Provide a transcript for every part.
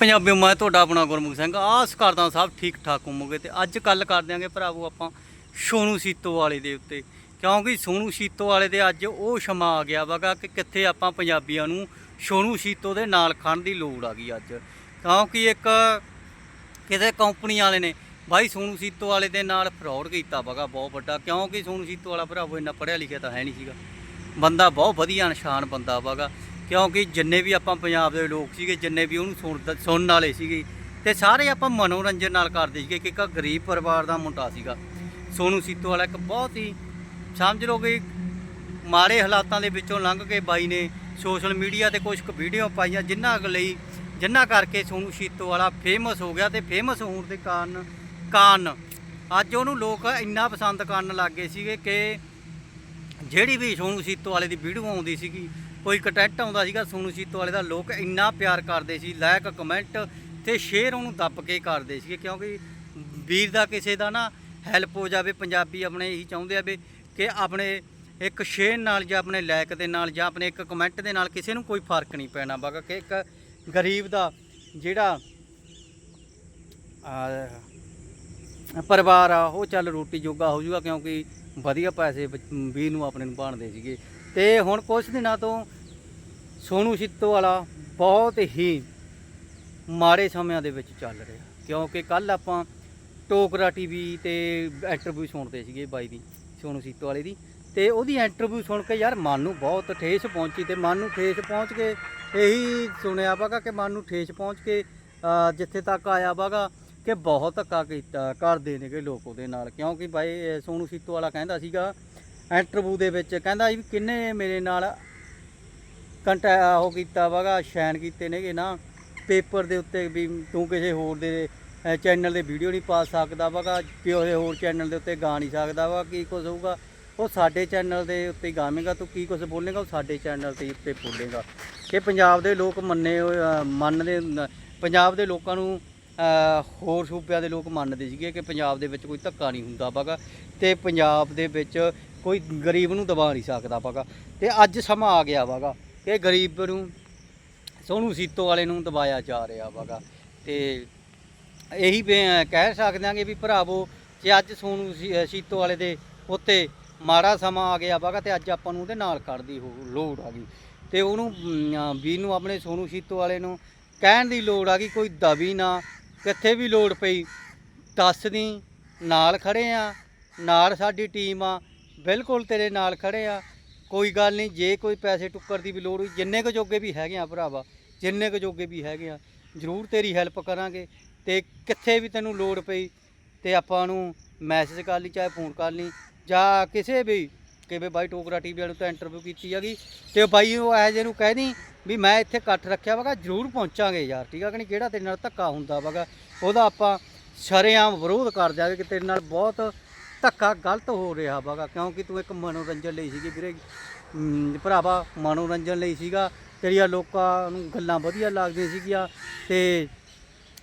ਪੰਜਾਬੀ ਮੈਂ ਤੁਹਾਡਾ ਆਪਣਾ ਗੁਰਮੁਖ ਸਿੰਘ, ਆਸ ਕਰਦਾ ਸਭ ਠੀਕ ਠਾਕ ਹੋਵੋਗੇ ਤੇ ਅੱਜ ਕੱਲ ਕਰ ਦਿਆਂਗੇ ਭਰਾਵੋ ਆਪਾਂ ਸੋਨੂ ਸੀਤੋ ਵਾਲੇ ਦੇ ਉੱਤੇ। ਕਿਉਂਕਿ ਸੋਨੂ ਸੀਤੋ ਵਾਲੇ ਦੇ ਅੱਜ ਉਹ ਸਮਾਂ ਆ ਗਿਆ ਵਗਾ ਕਿ ਕਿੱਥੇ ਆਪਾਂ ਪੰਜਾਬੀਆਂ ਨੂੰ ਸੋਨੂ ਸੀਤੋ ਦੇ ਨਾਲ ਖੜਨ ਦੀ ਲੋੜ ਆ ਗਈ ਅੱਜ। ਕਿਉਂਕਿ ਇੱਕ ਕਿਤੇ ਕੰਪਨੀ ਵਾਲੇ ਨੇ ਭਾਈ ਸੋਨੂ ਸੀਤੋ ਵਾਲੇ ਦੇ ਨਾਲ ਫਰਾਡ ਕੀਤਾ ਵਗਾ, ਬਹੁਤ ਵੱਡਾ। ਕਿਉਂਕਿ ਸੋਨੂ ਸੀਤੋ ਵਾਲਾ ਭਰਾਵੋ ਇੰਨਾ ਪੜ੍ਹਿਆ ਲਿਖਿਆ ਤਾਂ ਹੈ ਨਹੀਂ ਸੀਗਾ। ਬੰਦਾ ਬਹੁਤ ਵਧੀਆ ਨਿਸ਼ਾਨ ਬੰਦਾ ਵਗਾ। ਕਿਉਂਕਿ ਜਿੰਨੇ ਵੀ ਆਪਾਂ ਪੰਜਾਬ ਦੇ ਲੋਕ ਸੀਗੇ, ਜਿੰਨੇ ਵੀ ਉਹਨੂੰ ਸੁਣ ਸੁਣਨ ਵਾਲੇ ਸੀਗੇ, ਤੇ ਸਾਰੇ ਆਪਾਂ ਮਨੋਰੰਜਨ ਨਾਲ ਕਰਦੇ ਸੀਗੇ ਕਿ ਇੱਕ ਗਰੀਬ ਪਰਿਵਾਰ ਦਾ ਮੁੰਡਾ ਸੀਗਾ। ਸੋਨੂ ਸੀਤੋ ਵਾਲਾ ਇੱਕ ਬਹੁਤ ਹੀ ਸਮਝ ਲਓ ਕਿ ਮਾੜੇ ਹਾਲਾਤਾਂ ਦੇ ਵਿੱਚੋਂ ਲੰਘ ਕੇ ਬਾਈ ਨੇ ਸੋਸ਼ਲ ਮੀਡੀਆ ਤੇ ਕੁਝ ਕੁ ਵੀਡੀਓ ਪਾਈਆਂ ਜਿਨ੍ਹਾਂ ਲਈ ਜਿਨ੍ਹਾਂ ਕਰਕੇ ਸੋਨੂ ਸੀਤੋ ਵਾਲਾ ਫੇਮਸ ਹੋ ਗਿਆ ਤੇ ਫੇਮਸ ਹੋਣ ਦੇ ਕਾਰਨ ਕਾਰਨ ਅੱਜ ਉਹਨੂੰ ਲੋਕ ਇੰਨਾ ਪਸੰਦ ਕਰਨ ਲੱਗ ਗਏ ਸੀਗੇ ਕਿ ਜਿਹੜੀ ਵੀ ਸੋਨੂ ਸੀਤੋ ਵਾਲੇ ਦੀ ਵੀਡੀਓ ਆਉਂਦੀ ਸੀਗੀ ਕੋਈ ਕੰਟੈਕਟ ਆਉਂਦਾ ਸੀਗਾ ਸੋਨੂ ਸੀਤੋ ਵਾਲੇ ਦਾ, ਲੋਕ ਇੰਨਾ ਪਿਆਰ ਕਰਦੇ ਸੀ, ਲਾਇਕ ਕਮੈਂਟ ਤੇ ਸ਼ੇਅਰ ਉਹਨੂੰ ਦੱਬ ਕੇ ਕਰਦੇ ਸੀਗੇ, ਕਿਉਂਕਿ ਵੀਰ ਦਾ ਕਿਸੇ ਦਾ ਨਾ ਹੈਲਪ ਹੋ ਜਾਵੇ, ਪੰਜਾਬੀ ਆਪਣੇ ਇਹੀ ਚਾਹੁੰਦੇ ਆ ਵੀ ਕਿ ਆਪਣੇ ਇੱਕ ਸ਼ੇਅਰ ਨਾਲ ਜਾਂ ਆਪਣੇ ਲਾਇਕ ਦੇ ਨਾਲ ਜਾਂ ਆਪਣੇ ਇੱਕ ਕਮੈਂਟ ਦੇ ਨਾਲ ਕਿਸੇ ਨੂੰ ਕੋਈ ਫ਼ਰਕ ਨਹੀਂ ਪੈਣਾ ਬਾਗਾ ਕਿ ਇੱਕ ਗਰੀਬ ਦਾ ਜਿਹੜਾ ਪਰਿਵਾਰ ਆ, ਉਹ ਚੱਲ ਰੋਟੀ ਜੋਗਾ ਹੋ ਜਾਊਗਾ, ਕਿਉਂਕਿ ਵਧੀਆ ਪੈਸੇ ਵੀਰ ਨੂੰ ਆਪਣੇ ਨੂੰ ਭਾਣਦੇ ਸੀਗੇ। ਤੇ ਹੁਣ ਕੁਝ ਦਿਨਾਂ ਤੋਂ ਸੋਨੂ ਸਿੱਤੋ ਵਾਲਾ ਬਹੁਤ ਹੀ ਮਾੜੇ ਸਮਿਆਂ ਦੇ ਵਿੱਚ ਚੱਲ ਰਿਹਾ। ਕਿਉਂਕਿ ਕੱਲ ਆਪਾਂ ਟੋਕਰਾ ਟੀਵੀ ਤੇ ਇੰਟਰਵਿਊ ਸੁਣਦੇ ਸੀਗੇ ਬਾਈ ਦੀ, ਸੋਨੂ ਸੀਤੋ ਵਾਲੇ ਦੀ। ਤੇ ਉਹਦੀ ਇੰਟਰਵਿਊ ਸੁਣ ਕੇ ਯਾਰ ਮਨ ਨੂੰ ਬਹੁਤ ਠੇਸ ਪਹੁੰਚੀ ਤੇ ਮਨ ਨੂੰ ਠੇਸ ਪਹੁੰਚ ਕੇ ਇਹੀ ਸੁਣਿਆ ਵਾਗਾ ਕਿ ਮਨ ਨੂੰ ਠੇਸ ਪਹੁੰਚ ਕੇ ਜਿੱਥੇ ਤੱਕ ਆਇਆ ਵਾਗਾ ਕਿ ਬਹੁਤ ਧੱਕਾ ਕੀਤਾ, ਕਰਦੇ ਨੇਗੇ ਲੋਕ ਉਹਦੇ ਨਾਲ। ਕਿਉਂਕਿ ਬਾਈ, ਇਹ ਸੋਨੂ ਸੀਤੋ ਵਾਲਾ ਕਹਿੰਦਾ ਸੀਗਾ ਇੰਟਰਵਿਊ ਦੇ ਵਿੱਚ ਕਹਿੰਦਾ ਜੀ ਵੀ ਕਿੰਨੇ ਮੇਰੇ ਨਾਲ ਕੰਟਾ ਉਹ ਕੀਤਾ ਵਾਗਾ ਸ਼ੈਨ ਕੀਤੇ ਨੇਗੇ ਨਾ। ਪੇਪਰ ਦੇ ਉੱਤੇ ਵੀ ਤੂੰ ਕਿਸੇ ਹੋਰ ਦੇ ਚੈਨਲ ਦੇ ਵੀਡੀਓ ਨਹੀਂ ਪਾ ਸਕਦਾ ਵਾਗਾ, ਕਿਸੇ ਹੋਰ ਚੈਨਲ ਦੇ ਉੱਤੇ ਗਾ ਨਹੀਂ ਸਕਦਾ ਵਾ, ਕੀ ਕੁਝ ਹੋਊਗਾ। ਉਹ ਸਾਡੇ ਚੈਨਲ ਦੇ ਉੱਤੇ ਗਾਵੇਂਗਾ, ਤੂੰ ਕੀ ਕੁਝ ਬੋਲੇਗਾ, ਉਹ ਸਾਡੇ ਚੈਨਲ ਤੇ ਉੱਤੇ ਬੋਲੇਗਾ। ਕਿ ਪੰਜਾਬ ਦੇ ਲੋਕ ਮੰਨੇ ਮੰਨਦੇ, ਪੰਜਾਬ ਦੇ ਲੋਕਾਂ ਨੂੰ ਹੋਰ ਸੂਬਿਆਂ ਦੇ ਲੋਕ ਮੰਨਦੇ ਸੀਗੇ ਕਿ ਪੰਜਾਬ ਦੇ ਵਿੱਚ ਕੋਈ ਧੱਕਾ ਨਹੀਂ ਹੁੰਦਾ ਵਾਗਾ। ਤੇ ਪੰਜਾਬ ਦੇ ਵਿੱਚ ਕੋਈ ਗਰੀਬ ਨੂੰ ਦਬਾ ਨਹੀਂ ਸਕਦਾ ਵਾਗਾ ਤੇ ਅੱਜ ਸਮਾਂ ਆ ਗਿਆ ਵਾਗਾ ਕਿ ਗਰੀਬ ਨੂੰ ਸੋਨੂ ਸੀਤੋ ਵਾਲੇ ਨੂੰ ਦਬਾਇਆ ਜਾ ਰਿਹਾ ਵਾਗਾ ਤੇ ਇਹੀ ਕਹਿ ਸਕਦੇ ਹਾਂਗੇ ਵੀ ਭਰਾਵੋ ਜੇ ਅੱਜ ਸੋਨੂ ਸੀਤੋ ਵਾਲੇ ਦੇ ਉੱਤੇ ਮਾੜਾ ਸਮਾਂ ਆ ਗਿਆ ਵਾਗਾ ਤੇ ਅੱਜ ਆਪਾਂ ਨੂੰ ਉਹਦੇ ਨਾਲ ਖੜਦੀ ਹੋ ਲੋੜ ਆ ਗਈ। ਤੇ ਉਹਨੂੰ ਅਮ, ਵੀਰ ਨੂੰ ਆਪਣੇ ਸੋਨੂ ਸੀਤੋ ਵਾਲੇ ਨੂੰ ਕਹਿਣ ਦੀ ਲੋੜ ਆ ਗਈ ਕੋਈ ਦਬੀ ਨਾ ਕਿੱਥੇ ਵੀ ਲੋੜ ਪਈ ਦੱਸ ਦੀ ਨਾਲ ਖੜੇ ਆ ਨਾਲ ਸਾਡੀ ਟੀਮ ਆ ਬਿਲਕੁਲ ਤੇਰੇ ਨਾਲ ਖੜੇ ਆ। ਕੋਈ ਗੱਲ ਨਹੀਂ, ਜੇ ਕੋਈ ਪੈਸੇ ਟੁੱਕਰ ਦੀ ਵੀ ਲੋੜ ਹੋਈ, ਜਿੰਨੇ ਕੁ ਜੋਗੇ ਵੀ ਹੈਗੇ ਆ ਭਰਾਵਾ, ਜਿੰਨੇ ਕੁ ਜੋਗੇ ਵੀ ਹੈਗੇ ਆ, ਜ਼ਰੂਰ ਤੇਰੀ ਹੈਲਪ ਕਰਾਂਗੇ। ਤੇ ਕਿੱਥੇ ਵੀ ਤੈਨੂੰ ਲੋੜ ਪਈ, ਤੇ ਆਪਾਂ ਨੂੰ ਮੈਸੇਜ ਕਰ ਲਈ, ਚਾਹੇ ਫੋਨ ਕਰ ਲਈ, ਜਾਂ ਕਿਸੇ ਵੀ, ਕਿ ਵੀ ਬਾਈ ਟੋਕਰਾ ਟੀਵੀ ਵਾਲੇ ਤੋਂ ਇੰਟਰਵਿਊ ਕੀਤੀ ਹੈਗੀ। ਤੇ ਬਾਈ ਉਹ ਐ ਜੇ ਨੂੰ ਕਹਿ ਦੀ ਵੀ ਮੈਂ ਇੱਥੇ ਇਕੱਠ ਰੱਖਿਆ ਵਗਾ ਜ਼ਰੂਰ ਪਹੁੰਚਾਂਗੇ ਯਾਰ, ਠੀਕ ਆ ਕਿ ਨਹੀਂ? ਕਿਹੜਾ ਤੇਰੇ ਨਾਲ ਧੱਕਾ ਹੁੰਦਾ ਵਗਾ ਉਹਦਾ ਆਪਾਂ ਸ਼ਰੇਆਮ ਵਿਰੋਧ ਕਰ ਜਾਗੇ ਕਿ ਤੇਰੇ ਨਾਲ ਬਹੁਤ ਧੱਕਾ ਗਲਤ ਹੋ ਰਿਹਾ ਵਗਾ ਕਿਉਂਕਿ ਤੂੰ ਇੱਕ ਮਨੋਰੰਜਨ ਲਈ ਸੀਗੀ ਵੀਰੇ। ਅਮ, ਭਰਾਵਾ ਮਨੋਰੰਜਨ ਲਈ ਸੀਗਾ। ਤੇਰੀਆਂ ਲੋਕਾਂ ਨੂੰ ਗੱਲਾਂ ਵਧੀਆ ਲੱਗਦੀਆਂ ਸੀਗੀਆਂ ਤੇ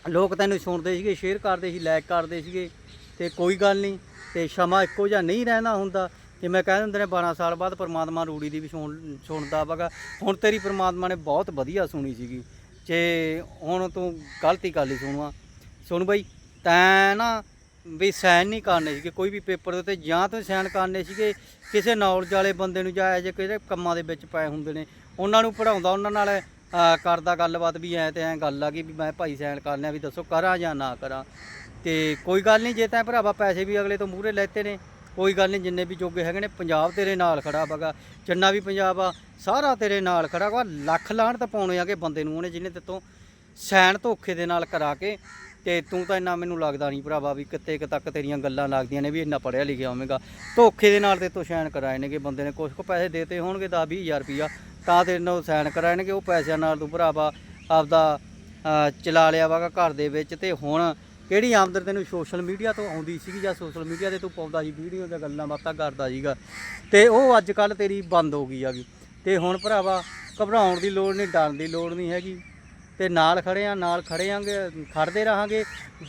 ਲੋਕ ਤੈਨੂੰ ਸੁਣਦੇ ਸੀਗੇ ਸ਼ੇਅਰ ਕਰਦੇ ਸੀ ਲਾਈਕ ਕਰਦੇ ਸੀਗੇ ਤੇ ਕੋਈ ਗੱਲ ਨਹੀਂ। ਤੇ ਸਮਾਂ ਇੱਕੋ ਜਿਹਾ ਨਹੀਂ ਰਹਿਣਾ ਹੁੰਦਾ। ਤੇ ਮੈਂ ਕਹਿ ਦਿੰਦੇ ਨੇ 12 ਸਾਲ ਬਾਅਦ ਪਰਮਾਤਮਾ ਰੂੜੀ ਦੀ ਵੀ ਸੁਣ ਸੁਣਦਾ ਵਗਾ ਹੁਣ ਤੇਰੀ ਪਰਮਾਤਮਾ ਨੇ ਬਹੁਤ ਵਧੀਆ ਸੁਣੀ ਸੀਗੀ। ਜੇ ਹੁਣ ਤੂੰ ਗਲਤੀ ਕਰ ਲਈ ਸੁਣਵਾ ਸੁਣ ਬਈ ਤੈਂ ਨਾ ਵੀ ਸਾਈਨ ਨਹੀਂ ਕਰਨੇ ਸੀਗੇ, ਕੋਈ ਵੀ ਪੇਪਰ ਦੇ ਉੱਤੇ, ਜਾਂ ਤਾਂ ਸਾਈਨ ਕਰਨੇ ਸੀਗੇ, ਕਿਸੇ ਨੌਲੇਜ ਵਾਲੇ ਬੰਦੇ ਨੂੰ ਜਾਂ ਜੇ ਕਿਹੜੇ ਕੰਮਾਂ ਦੇ ਵਿੱਚ ਪਏ ਹੁੰਦੇ ਨੇ, ਉਹਨਾਂ ਨੂੰ ਪੜਾਉਂਦਾ ਉਹਨਾਂ ਨਾਲ ਕਰਦਾ ਗੱਲਬਾਤ ਵੀ ਐ ਤੇ ਐ ਗੱਲ ਆ ਗਈ ਵੀ ਮੈਂ ਭਾਈ ਸਾਈਨ ਕਰਨੇ ਆ ਵੀ ਦੱਸੋ ਕਰਾਂ ਜਾਂ ਨਾ ਕਰਾਂ। ਤੇ ਕੋਈ ਗੱਲ ਨਹੀਂ, ਜੇ ਤਾਂ ਭਰਾਵਾ ਪੈਸੇ ਵੀ ਅਗਲੇ ਤੋਂ ਮੂਹਰੇ ਲੈਤੇ ਨੇ, ਕੋਈ ਗੱਲ ਨਹੀਂ, ਜਿੰਨੇ ਵੀ ਜੋਗੇ ਹੈਗੇ ਨੇ, ਪੰਜਾਬ ਤੇਰੇ ਨਾਲ ਖੜਾ ਵਗਾ, ਜਿੰਨਾ ਵੀ ਪੰਜਾਬ ਆ, ਸਾਰਾ ਤੇਰੇ ਨਾਲ ਖੜਾ ਵਾ ਲੱਖ ਲਾਹਣ ਤਾਂ ਪਾਉਣੇ ਆਗੇ ਬੰਦੇ ਨੂੰ ਉਹਨੇ, ਜਿਹਨੇ ਤੇਤੋਂ ਸੈਨ ਧੋਖੇ ਦੇ ਨਾਲ ਕਰਾ ਕੇ ਤੇ ਤੂੰ ਤਾਂ ਇੰਨਾ ਮੈਨੂੰ ਲੱਗਦਾ ਨਹੀਂ ਭਰਾਵਾ ਵੀ ਕਿਤੇ ਕੁ ਤੱਕ ਤੇਰੀਆਂ ਗੱਲਾਂ ਲੱਗਦੀਆਂ ਨੇ ਵੀ ਇੰਨਾ ਪੜਿਆ ਲਿਖਿਆ ਹੋਵੇਗਾ। ਧੋਖੇ ਦੇ ਨਾਲ ਤੇ ਤੂੰ ਸਾਈਨ ਕਰਾਏ ਨੇਗੇ ਬੰਦੇ ਨੇ, ਕੁਛ ਕੁ ਪੈਸੇ ਦੇਤੇ ਹੋਣਗੇ 10 20000 ਰੁਪਈਆ, ਤਾਂ ਤੇਰੇ ਨਾਲ ਸਾਈਨ ਕਰਾਏ ਨੇਗੇ, ਉਹ ਪੈਸਿਆਂ ਨਾਲ ਤੂੰ ਭਰਾਵਾ ਆਪਦਾ ਚਲਾ ਲਿਆ ਵਾਗਾ ਘਰ ਦੇ ਵਿੱਚ ਤੇ ਹੁਣ ਕਿਹੜੀ ਆਮਦਨ ਤੈਨੂੰ ਸੋਸ਼ਲ ਮੀਡੀਆ ਤੋਂ ਆਉਂਦੀ ਸੀਗੀ ਜਾਂ ਸੋਸ਼ਲ ਮੀਡੀਆ ਤੇ ਤੂੰ ਪਾਉਂਦਾ ਸੀ ਵੀਡੀਓ ਜਾਂ ਗੱਲਾਂ ਬਾਤਾਂ ਕਰਦਾ ਸੀਗਾ। ਤੇ ਉਹ ਅੱਜ ਕੱਲ ਤੇਰੀ ਬੰਦ ਹੋ ਗਈ ਹੈਗੀ। ਤੇ ਹੁਣ ਭਰਾਵਾ ਘਬਰਾਉਣ ਦੀ ਲੋੜ ਨਹੀਂ, ਡਰਨ ਦੀ ਲੋੜ ਨਹੀਂ ਹੈਗੀ। ਤੇ ਨਾਲ ਖੜੇ ਆ, ਨਾਲ ਖੜੇ ਆਂਗੇ, ਖੜਦੇ ਰਹਾਂਗੇ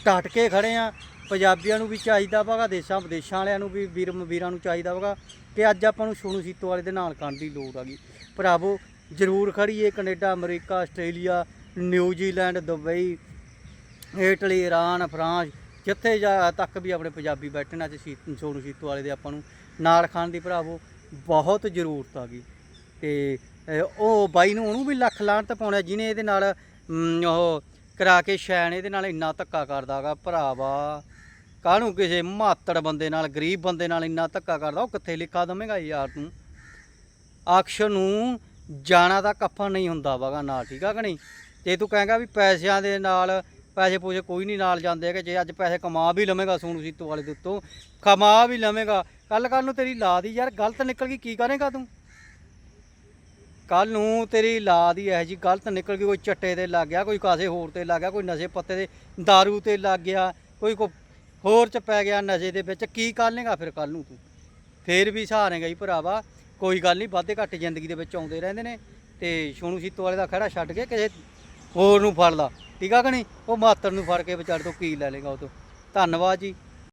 ਡਟ ਕੇ ਖੜੇ ਆ। ਪੰਜਾਬੀਆਂ ਨੂੰ ਵੀ ਚਾਹੀਦਾ ਵਾਗਾ ਦੇਸ਼ਾਂ ਵਿਦੇਸ਼ਾਂ ਵਾਲਿਆਂ ਨੂੰ ਵੀ, ਵੀਰ ਵੀਰਾਂ ਨੂੰ ਚਾਹੀਦਾ ਵਾਗਾ ਕਿ ਅੱਜ ਆਪਾਂ ਨੂੰ ਸੋਨੂ ਸੀਤੋ ਵਾਲੇ ਦੇ ਨਾਲ ਕਰਨ ਦੀ ਲੋੜ ਆ ਗਈ। ਭਰਾਵੋ, ਜ਼ਰੂਰ ਖੜੀਏ Canada, America, Australia, New Zealand, Dubai, Italy, Iran, France, ਜਿੱਥੇ ਜਾ ਤੱਕ ਵੀ ਆਪਣੇ ਪੰਜਾਬੀ ਬੈਠੇ ਨੇ ਅੱਜ ਸੀ, ਸੋਨੂ ਸੀਤੂ ਵਾਲੇ ਦੇ ਆਪਾਂ ਨੂੰ ਨਾਲ ਖਾਣ ਦੀ ਭਰਾਵੋ, ਬਹੁਤ ਜ਼ਰੂਰਤ ਆ ਗਈ। ਤੇ ਉਹ ਬਾਈ ਨੂੰ ਉਹਨੂੰ ਵੀ ਲੱਖ ਲਾਣ ਤੇ ਪਾਉਣਾ ਜਿਹਨੇ ਇਹਦੇ ਨਾਲ ਉਹ ਕਰਾ ਕੇ ਸ਼ੈਨ ਇਹਦੇ ਨਾਲ ਇੰਨਾ ਧੱਕਾ ਕਰਦਾਗਾ ਭਰਾਵਾ। ਕਾਹਨੂੰ ਕਿਸੇ ਮਾਤੜ ਬੰਦੇ ਨਾਲ, ਗਰੀਬ ਬੰਦੇ ਨਾਲ ਇੰਨਾ ਧੱਕਾ ਕਰਦਾ, ਉਹ ਕਿੱਥੇ ਲਿਖਾ ਦਵੇਂਗਾ ਯਾਰ ਤੂੰ? ਅਕਸ਼ ਨੂੰ ਜਾਣਾ ਦਾ ਕਫਨ ਨਹੀਂ ਹੁੰਦਾ ਵਗਾ ਨਾਲ, ਠੀਕ ਆ ਕਿ ਨਹੀਂ? ਜੇ ਤੂੰ ਕਹੇਗਾ ਵੀ ਪੈਸਿਆਂ ਦੇ ਨਾਲ, ਪੈਸੇ ਪੂਸੇ ਕੋਈ ਨਹੀਂ ਨਾਲ ਜਾਂਦੇ ਕਿ ਜੇ ਅੱਜ ਪੈਸੇ ਕਮਾ ਵੀ ਲਵੇਂਗਾ ਸੋਨੂ ਸੀਤੂ ਵਾਲੇ ਦੇ ਉੱਤੋਂ, ਕਮਾ ਵੀ ਲਵੇਂਗਾ। ਕੱਲ ਕੱਲ ਨੂੰ ਤੇਰੀ ਲਾ ਦੀ ਯਾਰ ਗਲਤ ਨਿਕਲ ਗਈ, ਕੀ ਕਰੇਗਾ ਤੂੰ? ਕੱਲ ਨੂੰ ਤੇਰੀ ਲਾ ਦੀ ਇਹ ਜੀ ਗਲਤ ਨਿਕਲ ਗਈ, ਕੋਈ ਚੱਟੇ ਤੇ ਲੱਗ ਗਿਆ, ਕੋਈ ਕਾਸੇ ਹੋਰ ਤੇ ਲੱਗ ਗਿਆ, ਕੋਈ ਨਸ਼ੇ ਪੱਤੇ ਦੇ दारू ਤੇ ਲੱਗ ਗਿਆ, ਕੋਈ ਕੋ ਹੋਰ ਚ ਪੈ ਗਿਆ ਨਸ਼ੇ ਦੇ ਵਿੱਚ, ਕੀ ਕਰ ਲੇਗਾ ਫਿਰ ਕੱਲ ਨੂੰ ਤੂੰ? ਫੇਰ ਵੀ ਸਹਾਰੇਗਾ ਜੀ ਭਰਾਵਾ, ਕੋਈ ਗੱਲ ਨਹੀਂ, ਵਾਧੇ ਘੱਟ ਜ਼ਿੰਦਗੀ ਦੇ ਵਿੱਚ ਆਉਂਦੇ ਰਹਿੰਦੇ ਨੇ, ਤੇ ਸੋਨੂ ਸੀਤੋ ਵਾਲੇ ਦਾ ਖੜਾ ਛੱਡ ਕੇ ਕਿਸੇ ਹੋਰ ਨੂੰ ਫੜ ਲਾ, ਠੀਕ ਆ ਕਿ ਨਹੀਂ? ਉਹ ਮਾਤਰ ਨੂੰ ਫੜ ਕੇ ਵਿਚਾਰ ਤੋਂ ਕੀ ਲੈ ਲੇਗਾ ਉਹ ਤੋਂ। ਧੰਨਵਾਦ ਜੀ।